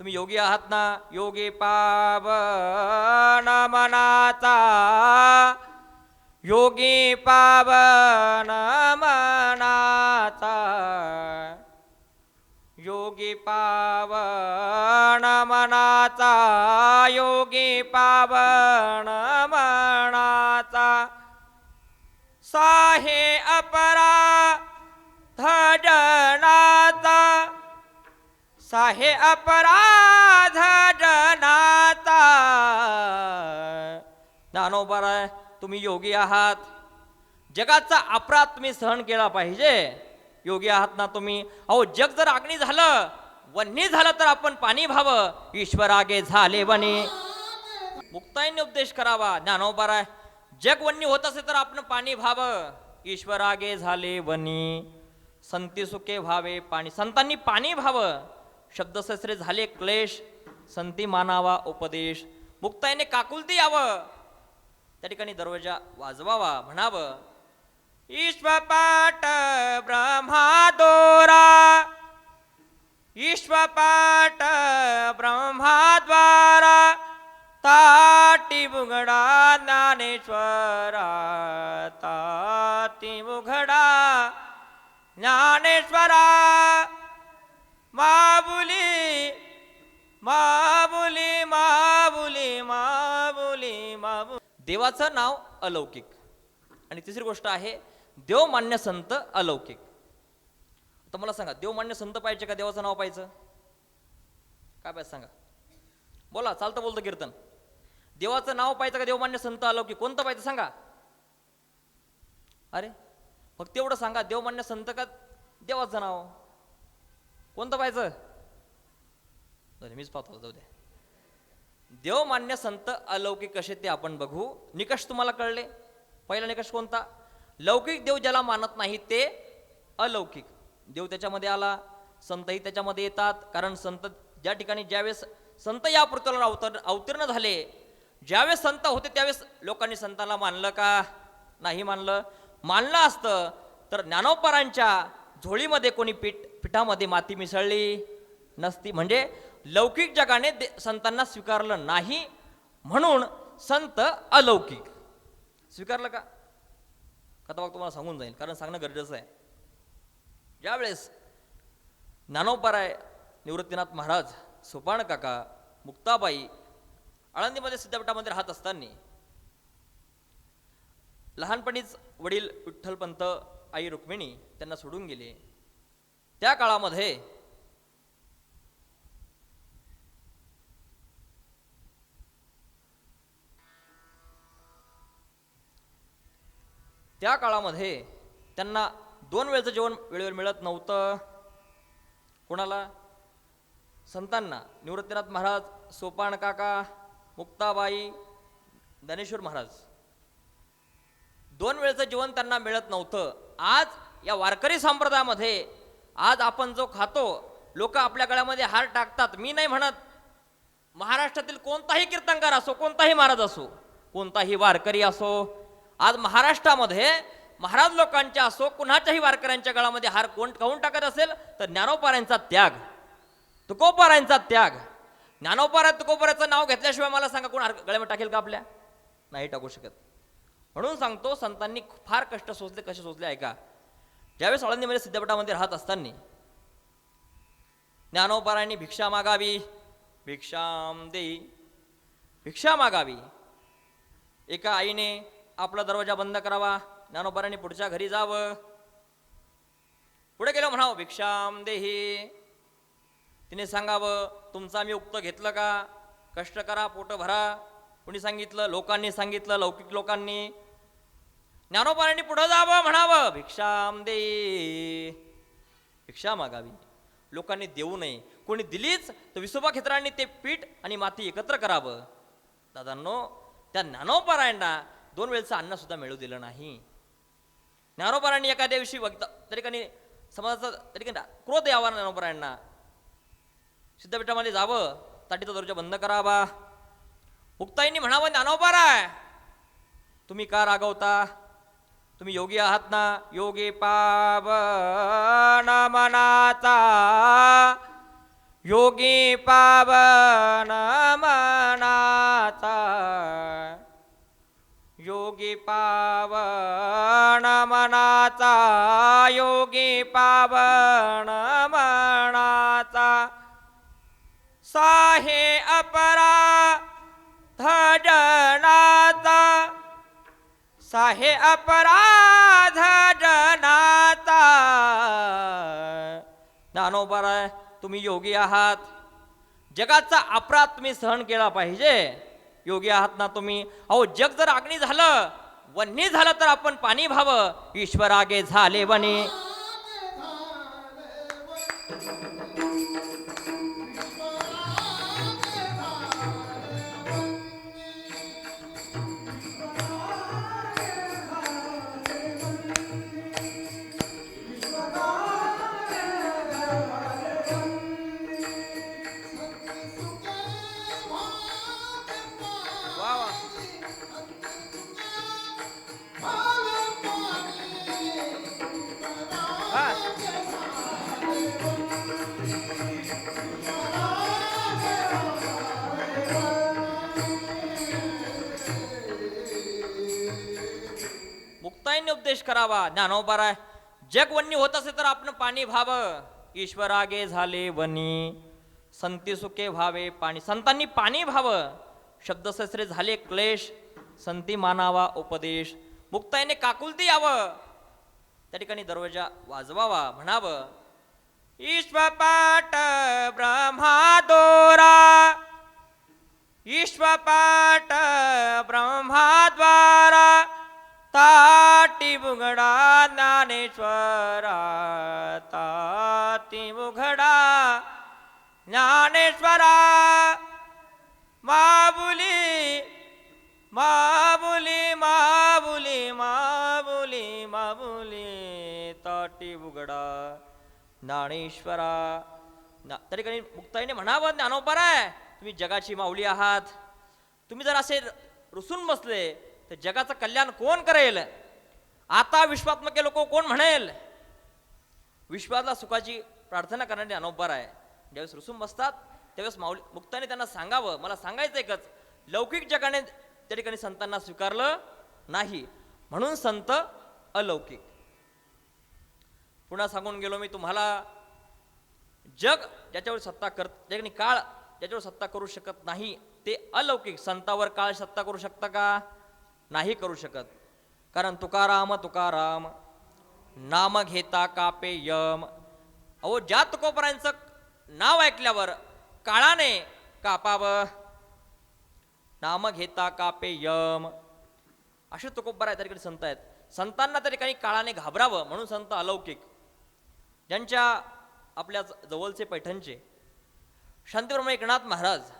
तुम्ही योगी आहात ना? योगी पावन मनाचा योगी पावन मनाचा योगी पावन मनाचा योगी पावन मनाचा साहे अपरा धडनाथ साहे अपराध जनाता ज्ञानोबर तुम्ही योगी आहात. जगाचा अपराध तुम्ही सहन केला पाहिजे. योगी आहात ना तुम्ही. अहो जग जर अग्नी झालं वन्नी झालं तर आपण पाणी व्हावं. ईश्वरागे झाले वने. मुक्ताईने उपदेश करावा. ज्ञानोबर आहे जग वन्नी होत असे तर आपण पाणी व्हावं. ईश्वरागे झाले वनी. संती सुखे व्हावे पाणी. संतांनी पाणी व्हावं. शब्दशस्त्रे झाले क्लेश संती मानावा उपदेश. मुक्ताईने काकुलती यावं. त्या ठिकाणी दरवाजा वाजवावा म्हणावं ईश्वपाट ब्रह्मादोरा ईश्वपाट ब्रह्माद्वारा ताटी बुघडा ज्ञानेश्वरा ताटी बुघडा ज्ञानेश्वरा. माबुली माबुली माबुली माबुली माबु देवाचं नाव अलौकिक. आणि तिसरी गोष्ट आहे देवमान्य संत अलौकिक. तर मला सांगा देवमान्य संत पाहिजे का देवाचं नाव पाहिजे? काय पाहिजे सांगा? बोला चालतं बोलतं कीर्तन. देवाचं नाव पाहिजे का देवमान्य संत अलौकिक? कोणतं पाहिजे सांगा? अरे फक्त तेवढं सांगा देवमान्य संत का देवाचं नाव? कोणतं पाहायचं? जाऊ मीच पाहतो जाऊ द्या देवमान्य संत अलौकिक कसे ते आपण बघू. निकष तुम्हाला कळले? पहिला निकष कोणता? लौकिक देव ज्याला मानत नाही ते अलौकिक. देव त्याच्यामध्ये आला संतही त्याच्यामध्ये येतात कारण संत ज्या ठिकाणी ज्यावेळेस संत या पृथ्वीला अवतर अवतीर्ण झाले ज्यावेळेस संत होते त्यावेळेस लोकांनी संतांना मानलं का? नाही मानलं. मानलं असतं तर ज्ञानोपरांच्या झोळीमध्ये कोणी पीठ पिठामध्ये माती मिसळली नसती. म्हणजे लौकिक जगाने दे- संतांना स्वीकारलं नाही म्हणून संत अलौकिक. स्वीकारलं का? कथा बघ तुम्हाला सांगून जाईल कारण सांगणं गरजेचं आहे. ज्यावेळेस ज्ञानोपराय निवृत्तीनाथ महाराज सोपान काका मुक्ताबाई आळंदीमध्ये सिद्धपीठामध्ये राहत असताना लहानपणीच वडील विठ्ठलपंत आई रुक्मिणी त्यांना सोडून गेले. त्या काळामध्ये त्या काळामध्ये त्यांना दोन वेळचं जेवण वेळेवर मिळत नव्हतं. कोणाला? संतांना. निवृत्तीनाथ महाराज सोपान काका मुक्ताबाई ज्ञानेश्वर महाराज. दोन वेळचं जेवण त्यांना मिळत नव्हतं. आज या वारकरी संप्रदायामध्ये आज आपण जो खातो लोक आपल्या गळ्यामध्ये हार टाकतात. मी नाही म्हणत महाराष्ट्रातील कोणताही कीर्तनकार असो कोणताही महाराज असो कोणताही वारकरी असो आज महाराष्ट्रामध्ये महाराज लोकांच्या असो कुणाच्याही वारकऱ्यांच्या गळामध्ये हार कोण काऊन टाकत असेल तर ज्ञानोपाऱ्यांचा त्याग. तुकोपारांचा त्याग. ज्ञानोपारा तुकोपाराचं नाव घेतल्याशिवाय मला सांगा कोण हार गळ्यामध्ये टाकेल का आपल्या? नाही टाकू शकत. म्हणून सांगतो संतांनी फार कष्ट सोचले कसे सोचले ऐका. ज्यावेळेस अळंदीमध्ये सिद्धपटामध्ये राहत असताना ज्ञानोपारांनी भिक्षा मागावी भिक्षाम देई भिक्षा मागावी. एका आईने आपला दरवाजा बंद करावा ज्ञानोबारांनी पुढच्या घरी जावं. पुढे गेलं म्हणावं भिक्षाम देही तिने सांगावं तुमचा मी उक्त घेतलं का? कष्ट करा पोट भरा. कुणी सांगितलं? लोकांनी सांगितलं लौकिक लोकांनी. ज्ञानोबारांनी पुढं जावं म्हणावं भिक्षाम दे. भिक्षा मागावी. लोकांनी देऊ नये. कोणी दिलीच तर विसोबा खेत्रांनी ते पीठ आणि माती एकत्र करावं. दादांनो त्या ज्ञानोपारायणना दोन वेळचं अन्न सुद्धा मिळू दिलं नाही. ज्ञानोपारायणी एखाद्या दिवशी बघता तरी काही समाजाचा तरी काही क्रोध यावा ज्ञानोपारायणना सिद्धपीठामध्ये जावं ताटीचा दर्जा बंद करावा. मुक्ताईंनी म्हणावं ज्ञानोपाराय तुम्ही का रागवता? तुम्ही योगी आहात ना? योगी पावन मनाचा योगी पावन मनाचा योगी पावन मनाचा योगी पावन मनाचा साहे अपरा धजनाचा साहे अपराध जनाता ज्ञानोबर तुम्ही योगी आहात. जगाचा अपराध तुम्ही सहन केला पाहिजे. योगी आहात ना तुम्ही. अहो जग जर अग्नी झालं वन्नी झालं तर आपण पाणी व्हावं. ईश्वरागे झाले वने. उपदेश करावा. ज्ञानोबार हो, आहे जग वन्नी होत असे तर आपण पाणी व्हावं ईश्वरागे झाले वनी. संती सुखे व्हावे पाणी. संतांनी पाणी व्हावं शब्दशस्त्रे झाले क्लेश. संती मानावा उपदेश. मुक्ताईने काकुलती यावं. त्या ठिकाणी दरवाजा वाजवावा म्हणावं ईश्वपाट ब्रह्मादोरा ईश्वपाट ब्रह्माद्वारा ताटी मुघडा ज्ञानेश्वरा ताटी मुघडा ज्ञानेश्वरा माबुली माबुली माबुली माबुली माबुली ताटी बुगडा ज्ञानेश्वरा. ना त्या मुक्ताईने म्हणावं ज्ञानोपर आहे तुम्ही जगाची माऊली आहात. तुम्ही जर असे रुसून बसले तर जगाचं कल्याण कोण करेल? आता विश्वात्मके लोक कोण म्हणेल? विश्वातला सुखाची प्रार्थना करणारे अनोबर आहे. ज्यावेळेस रुसूम बसतात त्यावेळेस माऊली मुक्ताने त्यांना सांगावं. मला सांगायचं एकच लौकिक जगाने त्या ठिकाणी संतांना स्वीकारलं नाही. म्हणून संत अलौकिक. पुन्हा सांगून गेलो मी तुम्हाला जग ज्याच्यावर सत्ता कर त्या काळ ज्याच्यावर सत्ता करू शकत नाही ते अलौकिक. संतावर काळ सत्ता करू शकता का? नाही करू शकत. कारण तुकाराम तुकाराम नाम घेता कापे यम. अहो ज्या तुकोपरांचं नाव ऐकल्यावर काळाने कापावं. नाम घेता कापे यम. असे तुकोबर आहे त्या संत आहेत. संतांना तरी काही काळाने घाबरावं म्हणून संत अलौकिक. ज्यांच्या आपल्या ज- जवळचे पैठणचे. शांतीब्रह्म एकनाथ महाराज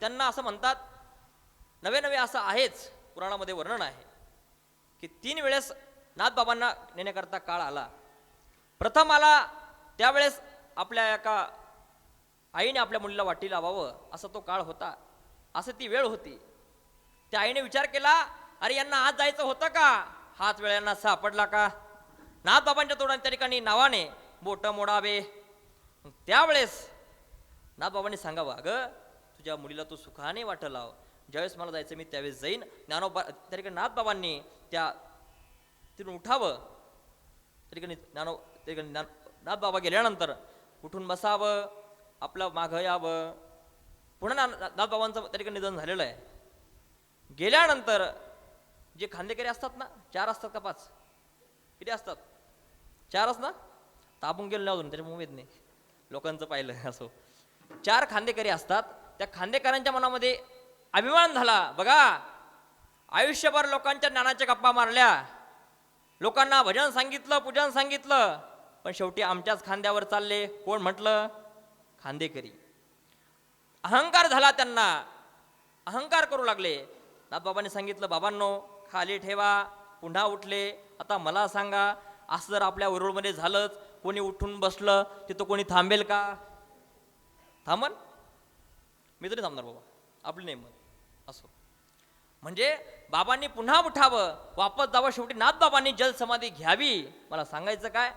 त्यांना असं म्हणतात नवे नवे असं आहेच. पुराणामध्ये वर्णन आहे की तीन वेळेस नाथबाबांना नेण्याकरता काळ आला. प्रथम आला त्यावेळेस आपल्या एका आईने आपल्या मुलीला वाटी लावावं असा तो काळ होता. असं ती वेळ होती. त्या आईने विचार केला अरे यांना आज जायचं होतं का? हाच वेळ यांना सापडला का? नाथबाबांच्या तोडाने त्या ठिकाणी नावाने बोट मोडावे. त्यावेळेस नाथबाबांनी सांगावं अगं तुझ्या मुलीला तू सुखाने वाटं लाव. ज्यावेळेस मला जायचं मी त्यावेळेस जाईन. ज्ञानोबा त्या ठिकाणी नाथबाबांनी त्या तिथून उठावं. त्या ठिकाणी ज्ञानो त्या ठिकाणी ज्ञान नाथबाबा गेल्यानंतर उठून बसावं आपलं मागं यावं. पुन्हा ना नाथबाबांचं त्या ठिकाणी निधन झालेलं आहे. गेल्यानंतर जे खांदेकरी असतात ना चार असतात का पाच? किती असतात? चारच ना? तापून गेलो नाही अजून त्याच्या मुंबईत नाही. लोकांचं पाहिलं असो. चार खांदेकरी असतात. त्या खांदेकरांच्या मनामध्ये अभिमान झाला. बघा आयुष्यभर लोकांच्या ज्ञानाच्या गप्पा मारल्या. लोकांना भजन सांगितलं पूजन सांगितलं. पण शेवटी आमच्याच खांद्यावर चालले. कोण म्हटलं? खांदेकरी. अहंकार झाला त्यांना. अहंकार करू लागले. नाथबाबांनी सांगितलं बाबांनो खाली ठेवा पुन्हा उठले. आता मला सांगा असं जर आपल्या वरुळमध्ये झालंच कोणी उठून बसलं तिथं कोणी थांबेल का? थांबन. मी तरी थांबणार बाबा. आपली नाही मत. असो. म्हणजे बाबांनी पुन्हा उठावं वापस जावं शेवटी नाथबाबांनी जलसमाधी घ्यावी. मला सांगायचं काय?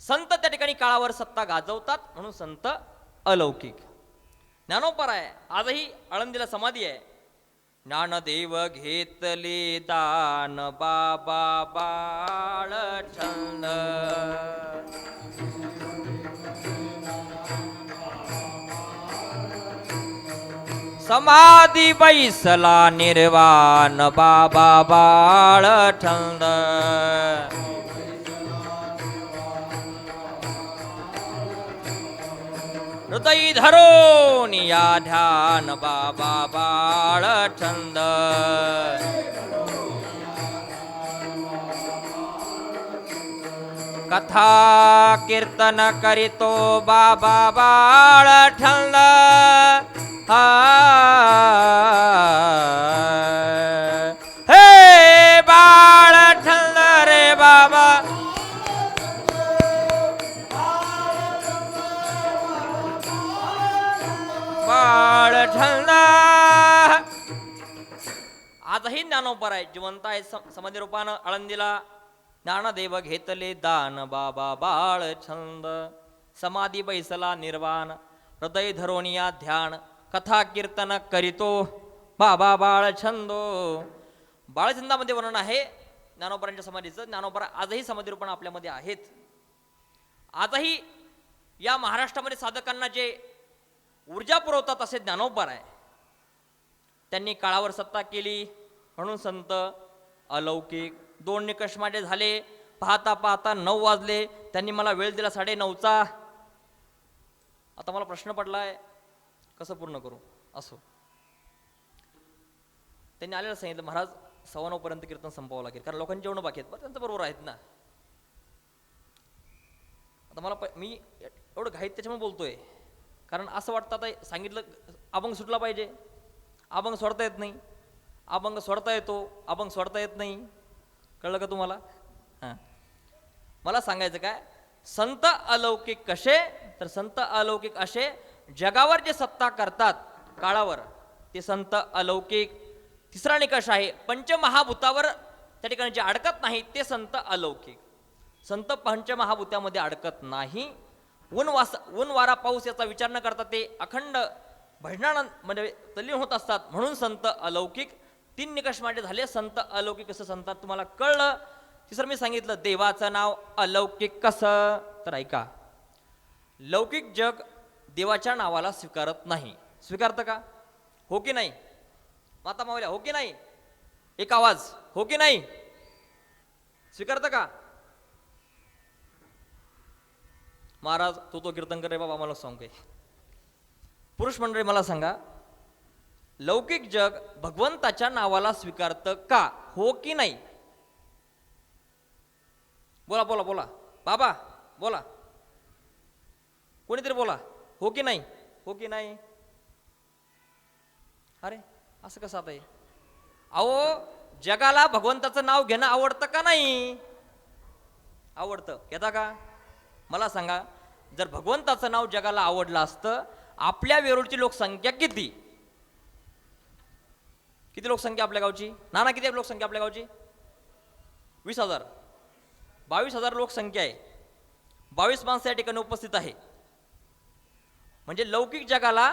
संत त्या ठिकाणी काळावर सत्ता गाजवतात म्हणून संत अलौकिक. ज्ञानोपर आहे आजही आळंदीला समाधी आहे. ज्ञानदेव घेतले दान बाबा बाळ समाधी बैसला निर्वाण बाबा बाळ छंद हृदय धरून या ध्यान बाबा बाळ छंद कथा कीर्तन करीतो बाबा बाळ ठंड. हा हे बाळ छंद रे बाबा. बाळ छंद आजही ज्ञानोपर आहे जिवंत आहे समाधी रूपानं आळंदीला. ज्ञानदेव घेतले दान बाबा बाळ छंद समाधी बैसला निर्वाण. हृदय धरोनिया ध्यान. कथा कीर्तन करीतो. बाबा बाळ छंदो. बाळछंदामध्ये वर्णन आहे ज्ञानोपरांच्या समाधीचं. ज्ञानोपरा आजही समाधी आपल्यामध्ये आहेत. आजही या महाराष्ट्रामध्ये साधकांना जे ऊर्जा पुरवतात असे ज्ञानोपर आहे. त्यांनी काळावर सत्ता केली. म्हणून संत अलौकिक दोन निकष माझे झाले. पाहता पाहता नऊ वाजले. त्यांनी मला वेळ दिला साडे नऊचा आता मला प्रश्न पडला आहे कसं पूर्ण करू? असो. त्यांनी आलेलं सांगितलं महाराज सव्वा कीर्तन संपवावं लागेल. कारण लोकांनी जेवणं बाकी आहेत. पण त्यांचं बरोबर आहेत ना. आता मला मी एवढं घाईत त्याच्यामुळे बोलतोय. कारण असं वाटतं आता सांगितलं अभंग सुटला पाहिजे. अभंग सोडता येत नाही. अभंग सोडता येतो अभंग सोडता येत नाही. कळलं का तुम्हाला? हां. मला सांगायचं काय? संत अलौकिक कसे? तर संत अलौकिक असे जगावर जे सत्ता करतात काळावर ते संत अलौकिक तिसरा निकष आहे पंचमहाभूतावर त्या ठिकाणी जे अडकत नाही ते संत अलौकिक. संत पंचमहाभूतामध्ये अडकत नाही. ऊन वास ऊन वारा पाऊस याचा विचार न करता ते अखंड भजनानंद म्हणजे तल्लीन होत असतात. म्हणून संत अलौकिक तीन निकष माझे झाले. संत अलौकिक कसं संतात तुम्हाला कळलं? तिसरं मी सांगितलं देवाचं नाव अलौकिक कसं? तर ऐका. लौकिक जग देवाच्या नावाला स्वीकारत नाही. स्वीकारतं का? हो की नाही? माता मावल्या हो की नाही? एक आवाज हो की नाही? स्वीकारतं का? महाराज तो तो कीर्तनकर रे बाबा मला सांग पुरुष मंडळी मला सांगा लौकिक जग भगवंताच्या नावाला स्वीकारतं का? हो की नाही? बोला बोला बोला. बाबा बोला. कोणीतरी बोला. हो की नाही? हो की नाही? अरे असं कसं आता अहो जगाला भगवंताचं नाव घेणं आवडतं का नाही? आवडतं. घेता का? मला सांगा जर भगवंताचं नाव जगाला आवडलं असतं आपल्या वेरूळची लोकसंख्या किती? किती लोकसंख्या आपल्या गावची? नाना किती आहे लोकसंख्या आपल्या गावची? वीस हजार. बावीस हजार लोकसंख्या आहे. बावीस माणसं या ठिकाणी उपस्थित आहे. म्हणजे लौकिक जगाला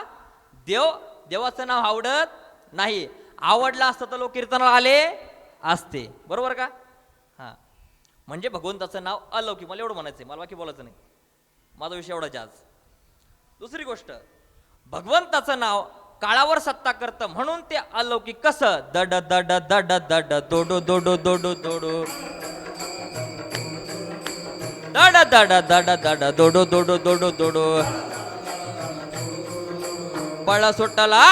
देव देवाचं नाव आवडत नाही. आवडलं असतं तर लोक कीर्तनाला आले असते. बरोबर का? हां. म्हणजे भगवंताचं नाव अलौकिक. मला एवढं म्हणायचं आहे मला बाकी बोलायचं नाही. माझा विषय एवढा आज. दुसरी गोष्ट. भगवंताचं नाव काळावर सत्ता करतं म्हणून ते अलौकिक कसं? दड दड दड दड दोडो दोडो दोडो दोडो. दड दड दड दड दोडो दोडो दोडो दोडो. बळ सुटला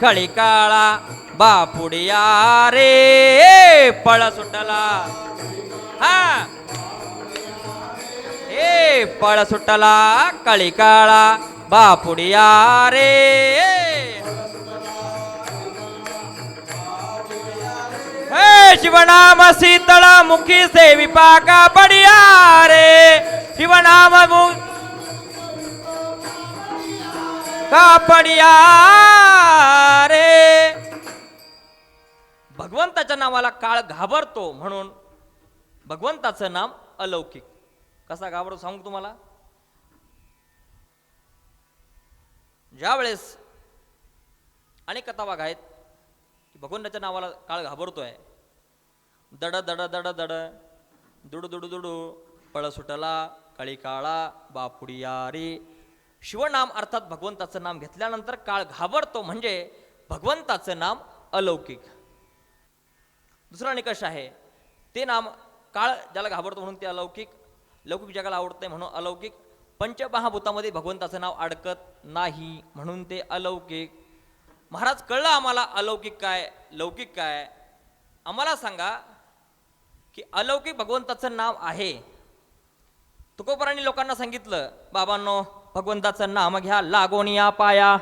खळी काळा बापुडिया रे पळ सुटला हा ए पळ सुटला कळी काळा बापुडिया रे हे शिवनाम शीतळ मुखी से बडिया रे शिवनाम कापडिया रे? भगवंताच्या नावाला काळ घाबरतो म्हणून भगवंताचं नाम अलौकिक. कसा घाबरतो सांगू तुम्हाला? ज्या वेळेस अनेक कथा भाग आहेत की भगवंताच्या नावाला काळ घाबरतोय. दड दड दड दड. दुडू दुडू दुडू. पळ सुटला कळी काळा बापुडिया शिवनाम अर्थात भगवंताचं नाम घेतल्यानंतर काळ घाबरतो म्हणजे भगवंताचं नाम अलौकिक. दुसरा निकष आहे ते नाम काळ ज्याला घाबरतो म्हणून ते अलौकिक लौकिक जगाला आवडत नाही म्हणून अलौकिक पंचमहाभूतामध्ये भगवंताचं नाव अडकत नाही म्हणून ते अलौकिक. महाराज कळलं आम्हाला अलौकिक काय लौकिक काय? आम्हाला सांगा की अलौकिक भगवंताचं नाव आहे. तुकोपरांनी लोकांना सांगितलं बाबांनो भगवंताचं नाम घ्या लागोनिया पाया.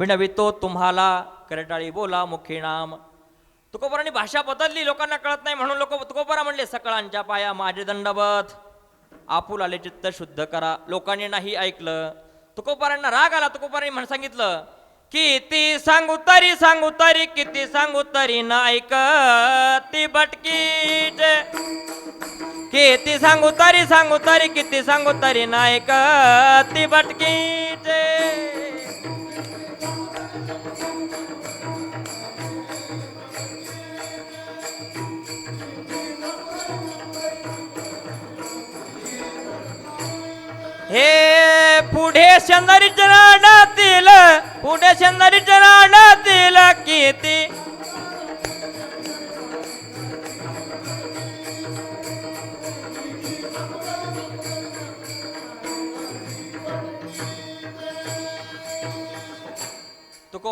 विणवितो तुम्हाला करटाळी बोला मुखी नाम. तुकोबरांनी भाषा बदलली लोकांना कळत नाही म्हणून लोक तुकोबरा म्हणले सकळांच्या पाया माझे दंडवत. आपुलाले चित्त शुद्ध करा. लोकांनी नाही ऐकलं. तुकोबरांना राग आला तुकोबरांनी म्हण सांगितलं किती सांगू तरी सांगू तरी किती सांगू तरी ना ऐक ती भटकीच. किती सांगू तरी सांगू तरी किती सांगू तरी नाही ती भटकीच हे पुढे शेंदरी रानातील पुढे शेंदरी रानातील किती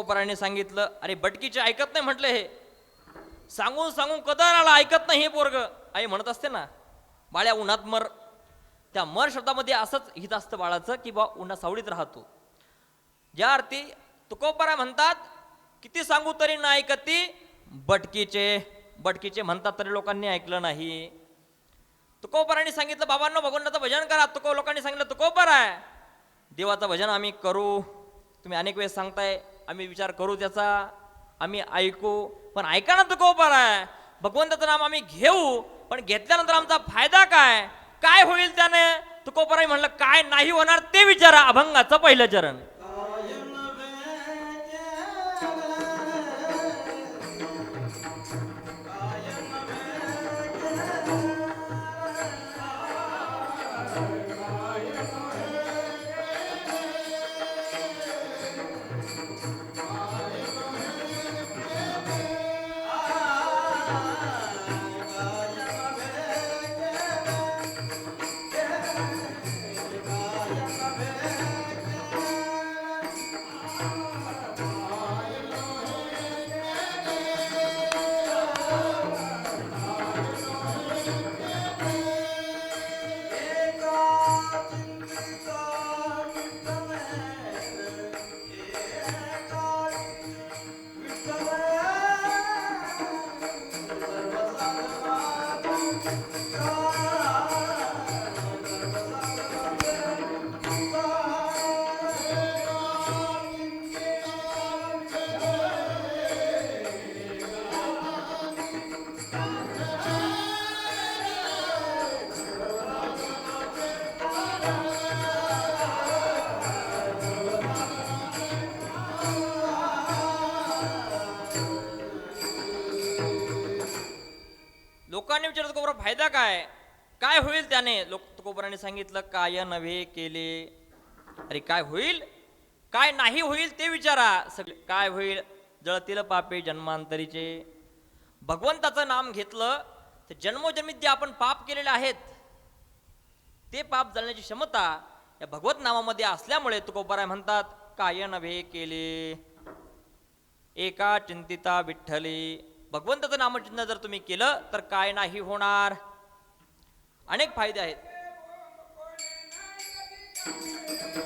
तुकोपराने सांगितलं अरे बटकीचे ऐकत नाही म्हटले हे. सांगून सांगून कदर आला ऐकत नाही हे पोरग. आई म्हणत असते ना बाळ्या उन्हात मर. त्या मर शब्दामध्ये असंच हित असतं बाळाचं की बा उन्हा सावळीत राहतो. ज्या अर्थी तुकोपरा म्हणतात किती सांगू तरी ना ऐकती बटकीचे. बटकीचे म्हणतात तरी लोकांनी ऐकलं नाही. तुकोपरांनी सांगितलं बाबांना भगवंताचं भजन करा. तुको लोकांनी सांगितलं तुकोपर आहे. देवाचं भजन आम्ही करू. तुम्ही अनेक वेळेस सांगताय आम्ही विचार करू त्याचा आम्ही ऐकू. पण ऐका ना तुकोपर आहे. भगवंताचं नाम आम्ही घेऊ पण घेतल्यानंतर आमचा फायदा काय? काय होईल त्याने? तुकोपराई म्हणलं काय नाही होणार ते विचारा अभंगाचं पहिलं चरण. महाराजांनी सांगितलं काय नव्हे केले. अरे काय होईल? काय नाही होईल ते विचारा. सगळे काय होईल? जळतील पापे जन्मांतरीचे. भगवंताचं नाम घेतलं तर जन्मोजन्मीत जे आपण पाप केलेले आहेत ते पाप जळण्याची क्षमता या भगवत नामामध्ये असल्यामुळे तुकोबाराय म्हणतात काय नव्हे केले. एका चिंतिता विठ्ठली. भगवंताचं नामचिन्ह जर तुम्ही केलं तर काय नाही होणार. अनेक फायदे आहेत. Thank you.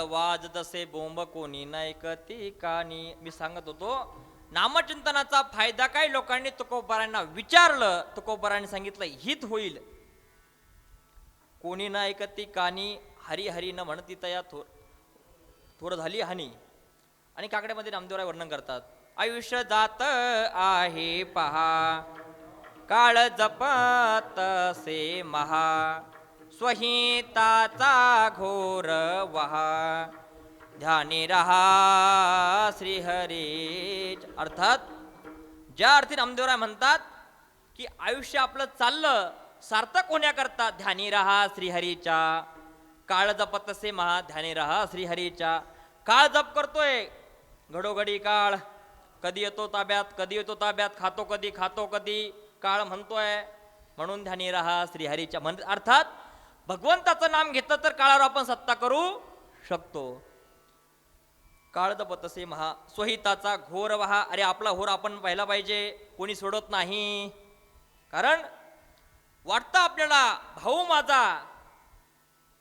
वाज तसे बोंब कोणी नायकती कानी. मी सांगत होतो नामचिंतनाचा फायदा काय? लोकांनी तुकोबारांना विचारलं तुकोबारांनी सांगितलं हित होईल. कोणी ना ऐकती कानी हरी हरी न म्हणती तया थोर थोर झाली हानी. आणि काकड्यामध्ये नामदेवराय वर्णन करतात आयुष्य जात आहे पहा काळ जपत से महा. स्वहिताचा घोर वहा. ध्यानी रहा श्रीहरी अर्थात ज्या अर्थी रामदेवराय म्हणतात की आयुष्य आपलं चाललं सार्थक होण्याकरता ध्यानी रहा श्रीहरीच्या. काळ जपत असे महा ध्यानी रहा श्रीहरीच्या. काळ जप करतोय घडोघडी काळ. कधी येतो ताब्यात कधी येतो ताब्यात खातो कधी खातो कधी काळ म्हणतोय. म्हणून ध्यानी रहा श्रीहरीच्या. म्हण अर्थात भगवंताचं नाम घेतलं तर काळावर आपण सत्ता करू शकतो. काळ तसे महा स्वहिताचा घोर वहा. अरे आपला होर आपण पाहिला पाहिजे कोणी सोडत नाही. कारण वाटतं आपल्याला भाऊ माझा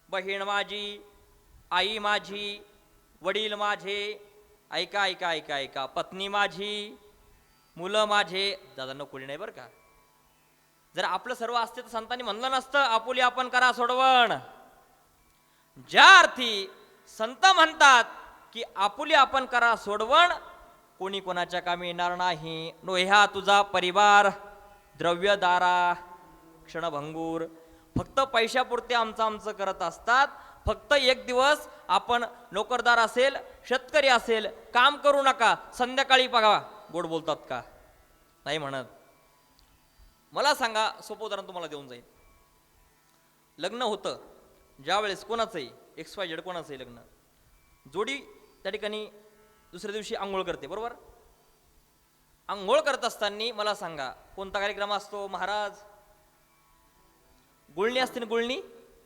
बहीण माझी आई माझी वडील माझे ऐका ऐका ऐका ऐका पत्नी माझी मुलं माझे. दादा कोणी नाही बरं का? जर आपलं सर्व असते तर संतांनी म्हणलं नसतं आपुली आपण करा सोडवण. ज्या अर्थी संत म्हणतात की आपुली आपण करा सोडवण कोणी कोणाच्या कामी येणार नाही. नो ह्या तुझा परिवार द्रव्यदारा क्षणभंगूर. फक्त पैशापुरते आमचं आमचं करत असतात. फक्त एक दिवस आपण नोकरदार असेल शेतकरी असेल काम करू नका संध्याकाळी बघा. गोड बोलतात का? नाही म्हणत. मला सांगा सोपं उदाहरण तुम्हाला देऊन जाईल लग्न होतं. ज्यावेळेस कोणाचंही एक्स वाय झेड कोणाचंही लग्न. जोडी त्या ठिकाणी दुसऱ्या दिवशी आंघोळ करते बरोबर? आंघोळ करत असताना मला सांगा कोणता कार्यक्रम असतो महाराज? गुळणी असते ना गुळणी?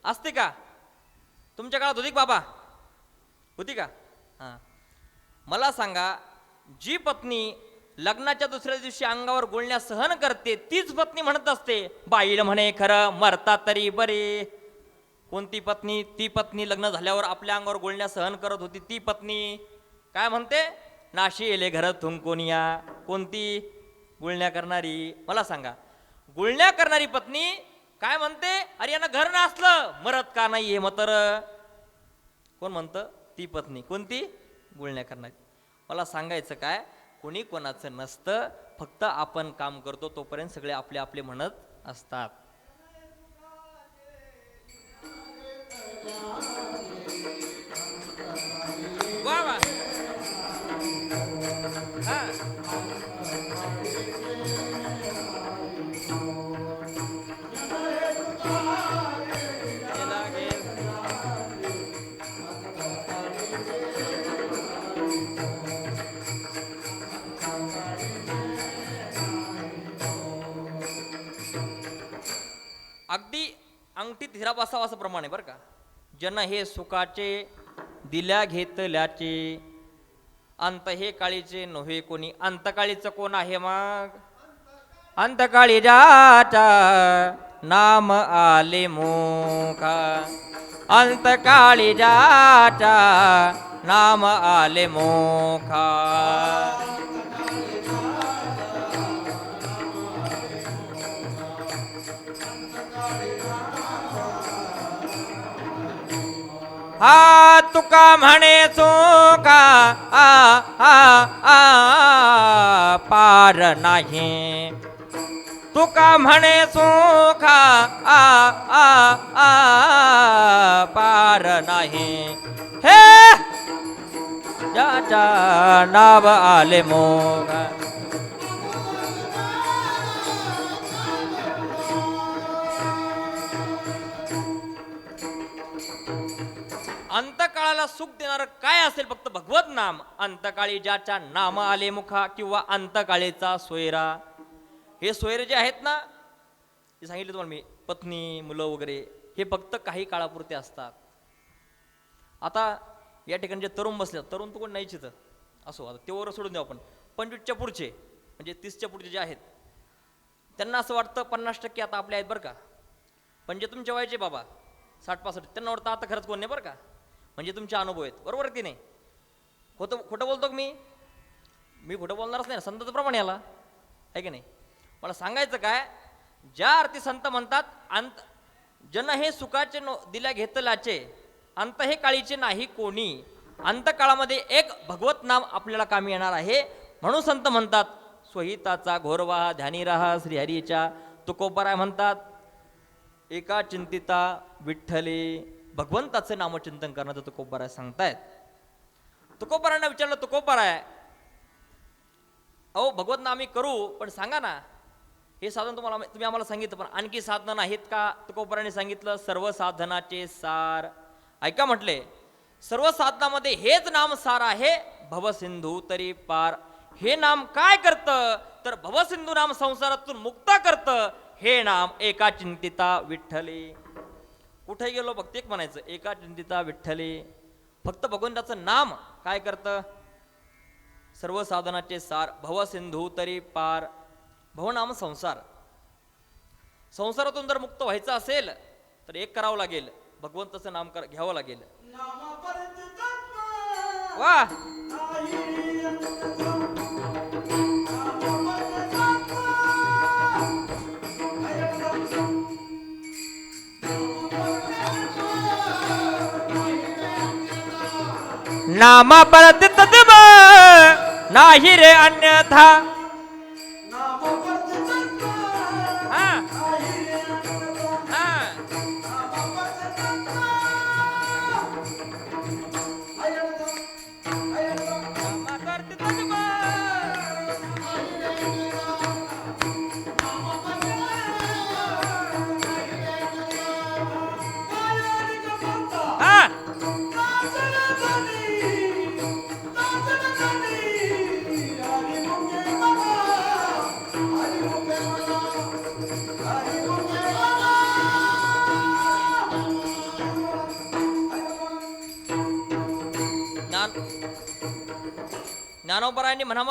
असते का? तुमच्या काळात होती का बाबा? होती का? हां. मला सांगा जी पत्नी लग्नाच्या दुसऱ्या दिवशी अंगावर गुळण्या सहन करते तीच पत्नी म्हणत असते बाईल म्हणे खरं मरता तरी बरे. कोणती पत्नी? ती पत्नी लग्न झाल्यावर आपल्या अंगावर गुळण्या सहन करत होती ती पत्नी काय म्हणते? नाशी येले घर थुंकोनिया कोणती? गुळण्या करणारी. मला सांगा. गुळण्या करणारी पत्नी काय म्हणते? अरे यांना घर नसलं मरत का नाही हे मतर. कोण म्हणतं? ती पत्नी. कोणती? गुळण्या करणारी. मला सांगायचं काय? कोणी कोणाचं नसतं फक्त आपण काम करतो तोपर्यंत सगळे आपले आपले म्हणत असतात. अंगठीत हिरा असं प्रमाण आहे बरं का? जन हे सुखाचे दिल्या घेतल्याचे अंत हे काळीचे नव्हे कोणी अंतकाळीचं कोण आहे मग? अंतकाळी जाचा नाम आले मोखा. अंतकाळी जाचा नाम आले मोखा. हा तुका म्हणे चोका आ आ आ पार नाही. तुका म्हणे चोखा आ आ आ पार नाही. हे! ज्याच्या नाव आले मोगा. आपल्याला सुख देणारं काय असेल फक्त भगवत नाम? अंतकाळी ज्याच्या नाम आले मुखा किंवा अंतकाळीचा सोयरा. हे सोयरे जे आहेत ना ते सांगितलं तुम्हाला मी पत्नी मुलं वगैरे हे फक्त काही काळापुरते असतात. आता या ठिकाणी जे तरुण बसले तरुण तर कोण नाही इथं. असो आता तेवर सोडून देऊ आपण. पंचवीसच्या पुढचे म्हणजे तीसच्या पुढचे जे आहेत त्यांना असं वाटतं पन्नास टक्के आता आपले आहेत बरं का. पण जे तुमच्या वयाचे बाबा साठ पासष्ट त्यांना वाटतं आता खरंच कोण नाही बरं का. म्हणजे तुमचे अनुभव आहेत. बरोबर की नाही? खोटं खोटं बोलतो की मी? मी खोटं बोलणारच नाही ना संताचं प्रमाण याला. आहे की नाही? मला सांगायचं काय ज्या अर्थी संत म्हणतात अंत जन हे सुखाचे नो दिल्या घेतलाचे अंत हे काळीचे नाही कोणी. अंतकाळामध्ये एक भगवत नाम आपल्याला कामी येणार आहे. म्हणून संत म्हणतात स्वहिताचा घोरवा ध्यानी राहा श्रीहरीच्या तुकोबराय म्हणतात एका चिंतिता विठ्ठले भगवंताचं नामचिंतन करण्याचं तुकोबाराय सांगतायत. तुकोबारांना विचारलं तुकोबाराय अहो भगवत नामी करू पण सांगा ना हे साधन तुम्हाला तुम्ही आम्हाला सांगितलं पण आणखी साधनं नाहीत का? तुकोबाराने सांगितलं सर्व साधनाचे सार ऐका म्हटले सर्व साधनामध्ये हेच नाम सार आहे भवसिंधू तरी पार. हे नाम काय करतं? तर भवसिंधू नाम संसारातून मुक्त करतं. हे नाम एका चिंतिता विठ्ठली. कुठे गेलो भक्ती एक म्हणायचं एका चिंतिता विठ्ठले. फक्त भगवंताचं नाम काय करतं? सर्व साधनाचे सार भवसिंधू तरी पार. भवनाम संसार. संसारातून जर मुक्त व्हायचं असेल तर एक करावं लागेल भगवंताचं नाम कर घ्यावं लागेल. वा! नामा परत नाही रे अन्यथा.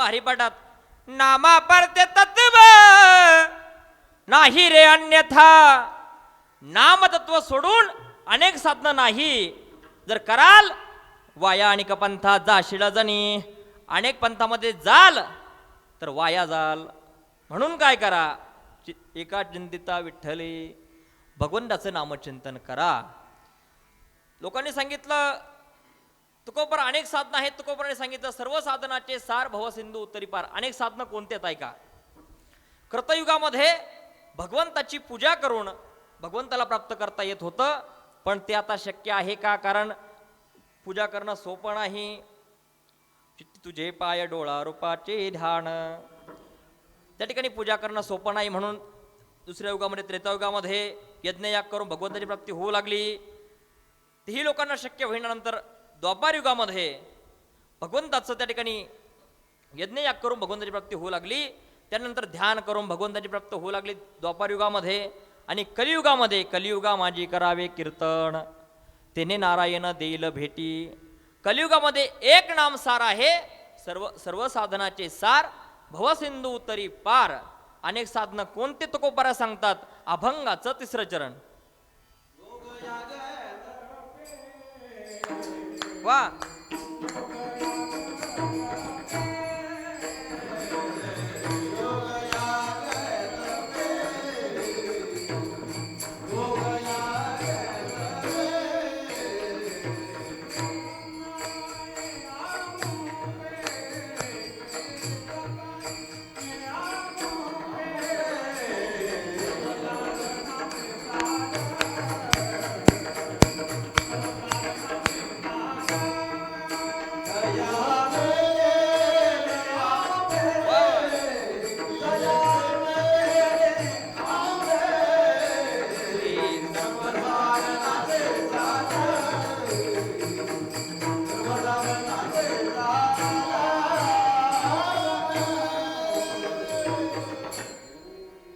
हरिपाठात नामा परते तत्व नाही रे अन्यथा. नामतत्व सोडून अनेक साधनं नाही. जर कराल वाया आणि पंथा जाशील जणी अनेक पंथामध्ये जाल तर वाया जाल. म्हणून काय करा? चि- एका चिंतिता विठ्ठले भगवंताचं नामचिंतन करा. लोकांनी सांगितलं तुकोपर अनेक साधनं आहेत. तुकोपराने सांगितलं सर्व साधनाचे सार भवसिंधू सिंधू उत्तरीपार अनेक साधनं कोणते आहेत ऐका? कृतयुगामध्ये भगवंताची पूजा करून भगवंताला प्राप्त करता येत होतं पण ते आता शक्य आहे का? कारण पूजा करणं सोपं नाही. तुझे पाय डोळा रूपाचे ध्यान. त्या ठिकाणी पूजा करणं सोपं नाही म्हणून दुसऱ्या युगामध्ये त्रेतायुगामध्ये यज्ञयाग करून भगवंताची प्राप्ती होऊ लागली. तेही लोकांना शक्य होईनानंतर द्वापार युगामध्ये भगवंताचं त्या ठिकाणी यज्ञयाग करून भगवंताची प्राप्ती होऊ लागली. त्यानंतर ध्यान करून भगवंताची प्राप्त होऊ लागली द्वापार युगामध्ये आणि कलियुगामध्ये कलियुगा माझी करावे कीर्तन तेने नारायण देईल भेटी. कलियुगामध्ये एक नाम सार आहे सर्व सर्व साधनाचे सार भवसिंधू तरी पार. अनेक साधनं कोणते तुकोपारा सांगतात? अभंगाचं तिसरं चरण. वा